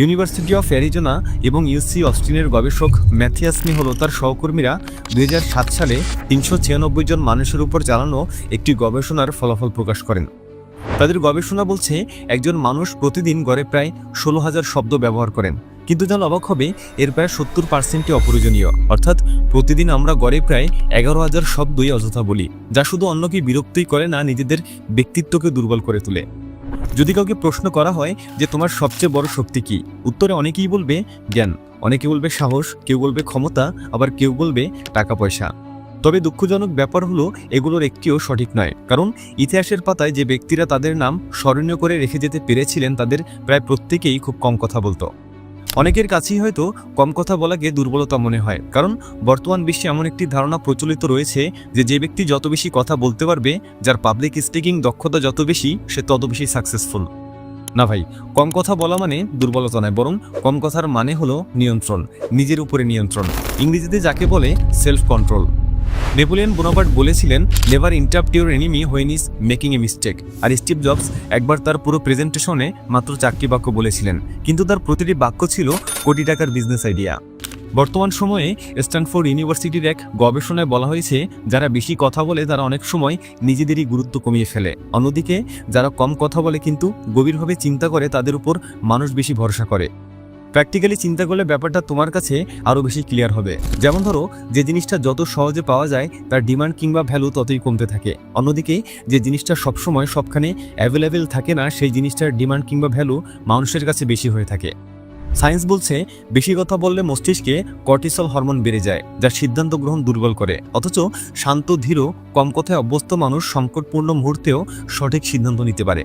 University of Arizona এবং ইউসি অস্টিনের গবেষক Matheus নি হলো তার সহকর্মীরা দুই হাজার সাত সালে তিনশো ছিয়ানব্বই জন মানুষের উপর চালানো একটি গবেষণার ফলাফল প্রকাশ করেন। তাদের গবেষণা বলছে, একজন মানুষ প্রতিদিন গড়ে প্রায় ষোলো হাজার শব্দ ব্যবহার করেন, কিন্তু যেন অবাক হবে, এর প্রায় সত্তর পার্সেন্টই অপ্রয়োজনীয়। অর্থাৎ প্রতিদিন আমরা গড়ে প্রায় এগারো হাজার শব্দই অযথা বলি, যা শুধু অন্যকে বিরক্তই করে না, নিজেদের ব্যক্তিত্বকে দুর্বল করে তোলে। যদি কাউকে প্রশ্ন করা হয় যে তোমার সবচেয়ে বড় শক্তি কি, উত্তরে অনেকেই বলবে জ্ঞান, অনেকে বলবে সাহস, কেউ বলবে ক্ষমতা, আবার কেউ বলবে টাকা পয়সা তবে দুঃখজনক ব্যাপার হলো, এগুলোর একটিও সঠিক নয়। কারণ ইতিহাসের পাতায় যে ব্যক্তিরা তাদের নাম স্মরণীয় করে রেখে যেতে পেরেছিলেন, তাদের প্রায় প্রত্যেকেই খুব কম কথা বলতো। অনেকের কাছেই হয়তো কম কথা বলাকে দুর্বলতা মনে হয়। কারণ বর্তমান বিশ্বে এমন একটি ধারণা প্রচলিত রয়েছে যে যে ব্যক্তি যত বেশি কথা বলতে পারবে, যার পাবলিক স্পিকিং দক্ষতা যত বেশি, সে তত বেশি সাকসেসফুল না ভাই, কম কথা বলা মানে দুর্বলতা নয়, বরং কম কথার মানে হলো নিয়ন্ত্রণ, নিজের উপরে নিয়ন্ত্রণ। ইংরেজিতে যাকে বলে সেলফ কন্ট্রোল নেপোলিয়ন বোনাপার্ট বলেছিলেন never interrupt your enemy when is making a mistake R Steve Jobs একবার তার পুরো প্রেজেন্টেশনে মাত্র চারটি বাক্য বলেছিলেন, কিন্তু তার প্রতিটি বাক্য ছিল কোটি টাকার বিজনেস আইডিয়া বর্তমান সময়ে স্ট্যানফোর্ড ইউনিভার্সিটির এক গবেষণায় বলা হয়েছে, যারা বেশি কথা বলে তারা অনেক সময় নিজেদেরই গুরুত্ব কমিয়ে ফেলে। অন্যদিকে, যারা কম কথা বলে কিন্তু গভীরভাবে চিন্তা করে তাদের উপর মানুষ বেশি ভরসা করে। প্র্যাকটিক্যালি চিন্তা করলে ব্যাপারটা তোমার কাছে আরও বেশি ক্লিয়ার হবে। যেমন ধরো, যে জিনিসটা যত সহজে পাওয়া যায়, তার ডিমান্ড কিংবা ভ্যালু ততই কমতে থাকে। অন্যদিকে, যে জিনিসটা সবসময় সবখানে অ্যাভেলেবেল থাকে না, সেই জিনিসটার ডিমান্ড কিংবা ভ্যালু মানুষের কাছে বেশি হয়ে থাকে। সায়েন্স বলছে, বেশি কথা বললে মস্তিষ্কে কর্টিসল হরমোন বেড়ে যায়, যা সিদ্ধান্ত গ্রহণ দুর্বল করে। অথচ শান্ত, ধীর, কম কথায় অভ্যস্ত মানুষ সংকটপূর্ণ মুহূর্তেও সঠিক সিদ্ধান্ত নিতে পারে।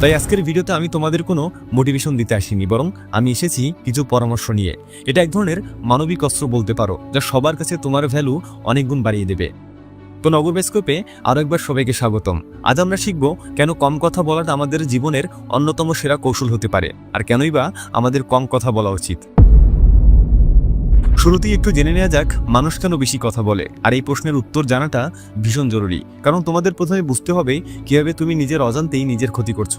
তাই আজকের ভিডিওতে আমি তোমাদের কোনো মোটিভেশন দিতে আসিনি, বরং আমি এসেছি কিছু পরামর্শ নিয়ে। এটা এক ধরনের মানবিক অস্ত্র বলতে পারো, যা সবার কাছে তোমার ভ্যালু অনেক গুণ বাড়িয়ে দেবে। তো নগরবেস্কোপে আরও একবার সবাইকে স্বাগতম। আজ আমরা শিখব কেন কম কথা বলাটা আমাদের জীবনের অন্যতম সেরা কৌশল হতে পারে, আর কেনই বা আমাদের কম কথা বলা উচিত। শুরুতেই একটু জেনে নেওয়া যাক, মানুষ কেন বেশি কথা বলে? আর এই প্রশ্নের উত্তর জানাটা ভীষণ জরুরি। কারণ তোমাদের প্রথমে বুঝতে হবে কীভাবে তুমি নিজের অজান্তেই নিজের ক্ষতি করছ।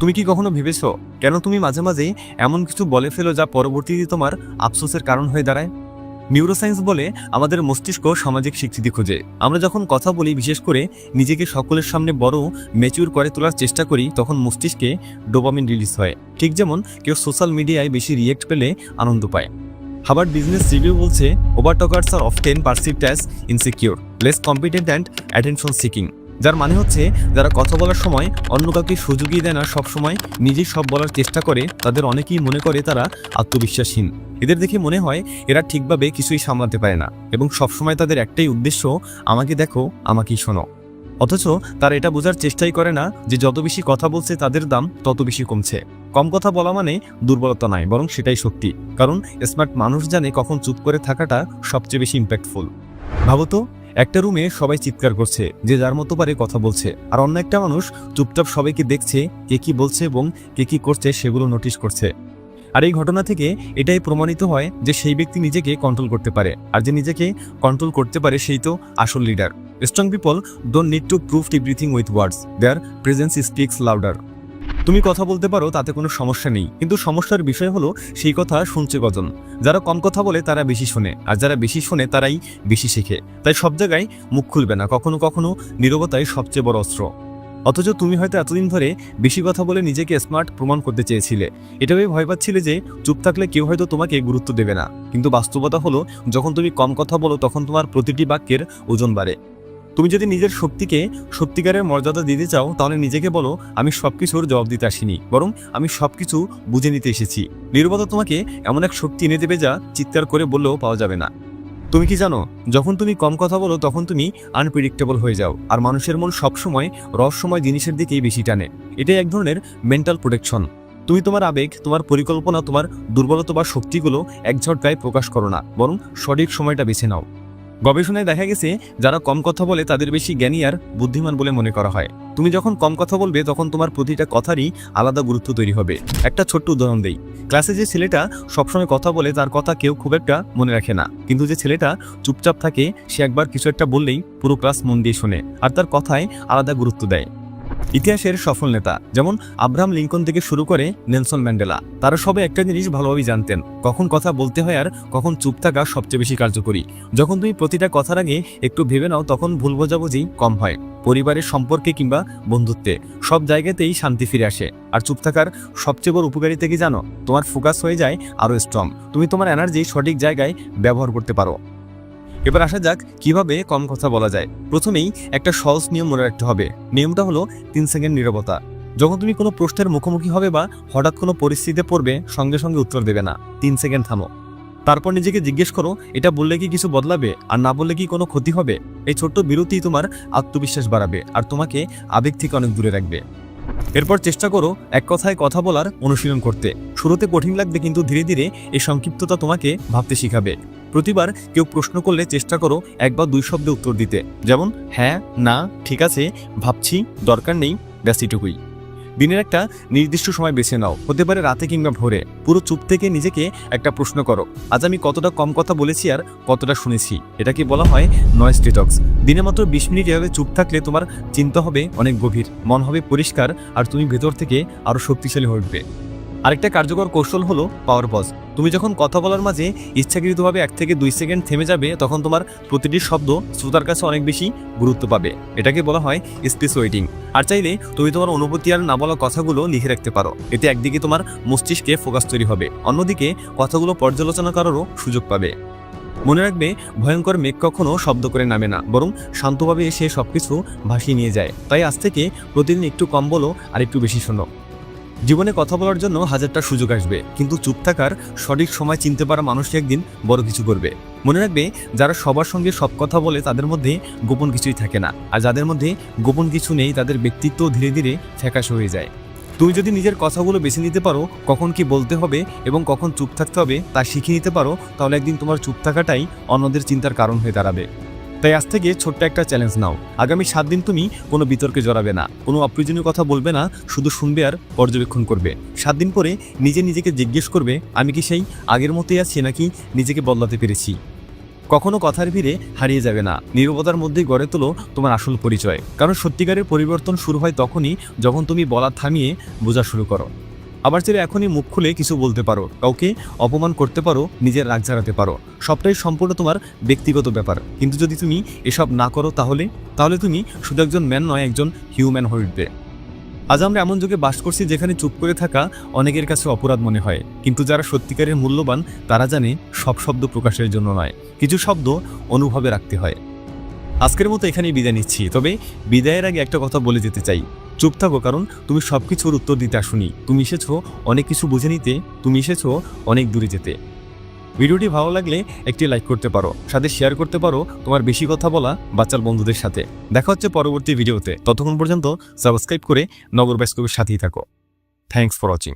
তুমি কি কখনো ভেবেছো, কেন তুমি মাঝে মাঝে এমন কিছু বলে ফেলো যা পরবর্তীতে তোমার আফসোসের কারণ হয়ে দাঁড়ায়? নিউরোসায়েন্স বলে আমাদের মস্তিষ্ক সামাজিক স্বীকৃতি খোঁজে। আমরা যখন কথা বলি, বিশেষ করে নিজেকে সকলের সামনে বড় ম্যাচিউর করে তোলার চেষ্টা করি, তখন মস্তিষ্কে ডোপামিন রিলিজ হয়। ঠিক যেমন কেউ সোশ্যাল মিডিয়ায় বেশি রিয়েক্ট পেলে আনন্দ পায়। হাবার্ড বিজনেস রিভিউ বলছে over talkers are often perceived as insecure less competent and attention seeking যার মানে হচ্ছে যারা কথা বলার সময় অন্য কাউকে সুযোগই দেয় না, সবসময় নিজেই সব বলার চেষ্টা করে, তাদের অনেকেই মনে করে তারা আত্মবিশ্বাসহীন। এদের দেখে মনে হয় এরা ঠিকভাবে কিছুই সামলাতে পারে না, এবং সবসময় তাদের একটাই উদ্দেশ্য, আমাকে দেখো, আমাকেই শোনো। অথচ তারা এটা বোঝার চেষ্টাই করে না যে যত বেশি কথা বলছে তাদের দাম তত বেশি কমছে। কম কথা বলা মানে দুর্বলতা নয় বরং সেটাই শক্তি কারণ স্মার্ট মানুষ জানে কখন চুপ করে থাকাটা সবচেয়ে বেশি ইম্প্যাক্টফুল ভাবো তো, একটা রুমে সবাই চিৎকার করছে, যে যার মতো পারে কথা বলছে। আর অন্য একটা মানুষ চুপচাপ সবাইকে দেখছে, কে কি বলছে এবং কে কি করছে সেগুলো নোটিশ করছে। আর এই ঘটনা থেকে এটাই প্রমাণিত হয় যে সেই ব্যক্তি নিজেকে কন্ট্রোল করতে পারে। আর যে নিজেকে কন্ট্রোল করতে পারে সেই তো আসল leader strong people don't need to prove everything with words their presence speaks louder তুমি কথা বলতে পারো, তাতে কোনো সমস্যা নেই। কিন্তু সমস্যার বিষয় হলো সেই কথা শুনছে কজন। যারা কম কথা বলে, তারা বেশি শোনে। আর যারা বেশি শোনে, তারাই বেশি শেখে। তাই সব জায়গায় মুখ খুলবে না। কখনো কখনো নীরবতাই সবচেয়ে বড় অস্ত্র। অথচ তুমি হয়তো এতদিন ধরে বেশি কথা বলে নিজেকে স্মার্ট প্রমাণ করতে চেয়েছিলে। এটা ভেবে ভয় পাচ্ছিলে যে চুপ থাকলে কেউ হয়তো তোমাকে গুরুত্ব দেবে না। কিন্তু বাস্তবতা হলো, যখন তুমি কম কথা বলো, তখন তোমার প্রতিটি বাক্যের ওজন বাড়ে। তুমি যদি নিজের শক্তিকে সত্যিকারের মর্যাদা দিতে চাও, তাহলে নিজেকে বলো, আমি সব কিছুর জবাব দিতে আসিনি, বরং আমি সব কিছু বুঝে নিতে এসেছি। নির্বতা তোমাকে এমন এক শক্তি এনে দেবে যা চিৎকার করে বললেও পাওয়া যাবে না। তুমি কি জানো, যখন তুমি কম কথা বলো, তখন তুমি আনপ্রেডিক্টেবল হয়ে যাও। আর মানুষের মন সবসময় রহস্যময় জিনিসের দিকেই বেশি টানে। এটাই এক ধরনের মেন্টাল প্রোটেকশন তুমি তোমার আবেগ, তোমার পরিকল্পনা, তোমার দুর্বলতা বা শক্তিগুলো এক ঝটকায় প্রকাশ করো না, বরং সঠিক সময়টা বেছে নাও। গবেষণায় দেখা গেছে, যারা কম কথা বলে তাদের বেশি জ্ঞানী আর বুদ্ধিমান বলে মনে করা হয়। তুমি যখন কম কথা বলবে, তখন তোমার প্রতিটা কথারই আলাদা গুরুত্ব তৈরি হবে। একটা ছোট্ট উদাহরণ দেই। ক্লাসে যে ছেলেটা সবসময় কথা বলে, তার কথা কেউ খুব একটা মনে রাখে না। কিন্তু যে ছেলেটা চুপচাপ থাকে, সে একবার কিছু একটা বললেই পুরো ক্লাস মন দিয়ে শোনে আর তার কথায় আলাদা গুরুত্ব দেয়। ইতিহাসের সফল নেতা, যেমন আব্রাহাম লিঙ্কন থেকে শুরু করে নেলসন ম্যান্ডেলা, তারা সবাই একটা জিনিস ভালোভাবেই জানতেন, কখন কথা বলতে হয় আর কখন চুপ থাকা সবচেয়ে বেশি কার্যকরী। যখন তুমি প্রতিটা কথার আগে একটু ভেবে নাও, তখন ভুল বোঝাবুঝি কম হয়, পরিবারের সম্পর্কে কিংবা বন্ধুত্বে। সব জায়গাতেই শান্তি ফিরে আসে। আর চুপ থাকার সবচেয়ে বড় উপকারিতা কি জানো? তোমার ফোকাস হয়ে যায় আরও স্ট্রং তুমি তোমার এনার্জি সঠিক জায়গায় ব্যবহার করতে পারো। এবার আসা যাক কীভাবে কম কথা বলা যায়। প্রথমেই একটা সহজ নিয়ম মনে রাখতে হবে। নিয়মটা হলো তিন সেকেন্ড নীরবতা। যখন তুমি কোনো প্রশ্নের মুখোমুখি হবে বা হঠাৎ কোনো পরিস্থিতিতে পড়বে, সঙ্গে সঙ্গে উত্তর দেবে না। তিন সেকেন্ড থামো। তারপর নিজেকে জিজ্ঞেস করো, এটা বললে কি কিছু বদলাবে? আর না বললে কি কোনো ক্ষতি হবে? এই ছোট্ট বিরতি তোমার আত্মবিশ্বাস বাড়াবে আর তোমাকে আবেগ থেকে অনেক দূরে রাখবে। এরপর চেষ্টা করো এক কথায় কথা বলার অনুশীলন করতে। শুরুতে কঠিন লাগবে, কিন্তু ধীরে ধীরে এই সংক্ষিপ্ততা তোমাকে ভাবতে শিখাবে। প্রতিবার কেউ প্রশ্ন করলে চেষ্টা করো এক বা দুই শব্দে উত্তর দিতে। যেমন হ্যাঁ না, ঠিক আছে, ভাবছি, দরকার নেই, ব্যাস এটুকুই। দিনের একটা নির্দিষ্ট সময় বেছে নাও, হতে পারে রাতে কিংবা ভোরে। পুরো চুপ থেকে নিজেকে একটা প্রশ্ন করো, আজ আমি কতটা কম কথা বলেছি আর কতটা শুনেছি? এটাকে বলা হয় নয়েস ডিটক্স দিনে মাত্র বিশ মিনিট এভাবে চুপ থাকলে তোমার চিন্তা হবে অনেক গভীর, মন হবে পরিষ্কার, আর তুমি ভেতর থেকে আরও শক্তিশালী হয়ে উঠবে। আরেকটা কার্যকর কৌশল হলো পাওয়ার পজ তুমি যখন কথা বলার মাঝে ইচ্ছাকৃতভাবে এক থেকে দুই সেকেন্ড থেমে যাবে, তখন তোমার প্রতিটি শব্দ শ্রোতার কাছে অনেক বেশি গুরুত্ব পাবে। এটাকে বলা হয় স্পেস ওয়েটিং আর চাইলে তুমি তোমার অনুভূতি আর না বলা কথাগুলো লিখে রাখতে পারো। এতে একদিকে তোমার মস্তিষ্কে ফোকাস তৈরি হবে, অন্যদিকে কথাগুলো পর্যালোচনা করারও সুযোগ পাবে। মনে রাখবে, ভয়ঙ্কর মেঘ কখনো শব্দ করে নামে না, বরং শান্তভাবে এসে সবকিছু ভাসিয়ে নিয়ে যায়। তাই আজ থেকে প্রতিদিন একটু কম বলো আর একটু বেশি শোনো। জীবনে কথা বলার জন্য হাজারটা সুযোগ আসবে, কিন্তু চুপ থাকার সঠিক সময় চিনতে পারা মানুষই একদিন বড় কিছু করবে। মনে রাখবে, যারা সবার সঙ্গে সব কথা বলে তাদের মধ্যে গোপন কিছুই থাকে না, আর যাদের মধ্যে গোপন কিছু নেই তাদের ব্যক্তিত্ব ধীরে ধীরে ফ্যাকাশ হয়ে যায়। তুমি যদি নিজের কথাগুলো বেছে নিতে পারো, কখন কি বলতে হবে এবং কখন চুপ থাকতে হবে তা শিখে নিতে পারো, তাহলে একদিন তোমার চুপ থাকাটাই অন্যদের চিন্তার কারণ হয়ে দাঁড়াবে। তাই আজ থেকে ছোট্ট একটা চ্যালেঞ্জ নাও। আগামী সাত দিন তুমি কোনো বিতর্কে জড়াবে না, কোনো অপ্রয়োজনীয় কথা বলবে না, শুধু শুনবে আর পর্যবেক্ষণ করবে। সাত দিন পরে নিজে নিজেকে জিজ্ঞেস করবে, আমি কি সেই আগের মতোই আছি নাকি নিজেকে বদলাতে পেরেছি? কখনো কথার ভিড়ে হারিয়ে যাবে না, নীরবতার মধ্যেই গড়ে তোলো তোমার আসল পরিচয়। কারণ সত্যিকারের পরিবর্তন শুরু হয় তখনই যখন তুমি বলা থামিয়ে বোঝা শুরু করো। আবার চাইলে এখনই মুখ খুলে কিছু বলতে পারো, কাউকে অপমান করতে পারো, নিজের রাগ ঝাড়াতে পারো। সবটাই সম্পূর্ণ তোমার ব্যক্তিগত ব্যাপার। কিন্তু যদি তুমি এসব না করো তাহলে তাহলে তুমি শুধু একজন ম্যান নয়, একজন হিউম্যান হয়ে উঠবে। আজ আমরা এমন যুগে বাস করছি যেখানে চুপ করে থাকা অনেকের কাছে অপরাধ মনে হয়। কিন্তু যারা সত্যিকারের মূল্যবান, তারা জানে সব শব্দ প্রকাশের জন্য নয়। কিছু শব্দ অনুভবে রাখতে হয়। আজকের মতো এখানেই বিদায় নিচ্ছি। তবে বিদায়ের আগে একটা কথা বলে যেতে চাই। চুপ থাকো, কারণ তুমি সব কিছুর উত্তর দিতে আসুনি। তুমি এসেছ অনেক কিছু বুঝে নিতে, তুমি এসেছ অনেক দূরে যেতে। ভিডিওটি ভালো লাগলে একটি লাইক করতে পারো, সাথে শেয়ার করতে পারো তোমার বেশি কথা বলা বাচ্চার বন্ধুদের সাথে। দেখা হচ্ছে পরবর্তী ভিডিওতে। ততক্ষণ পর্যন্ত সাবস্ক্রাইব করে নগর বাইস্কোপের সাথেই থাকো। Thanks for watching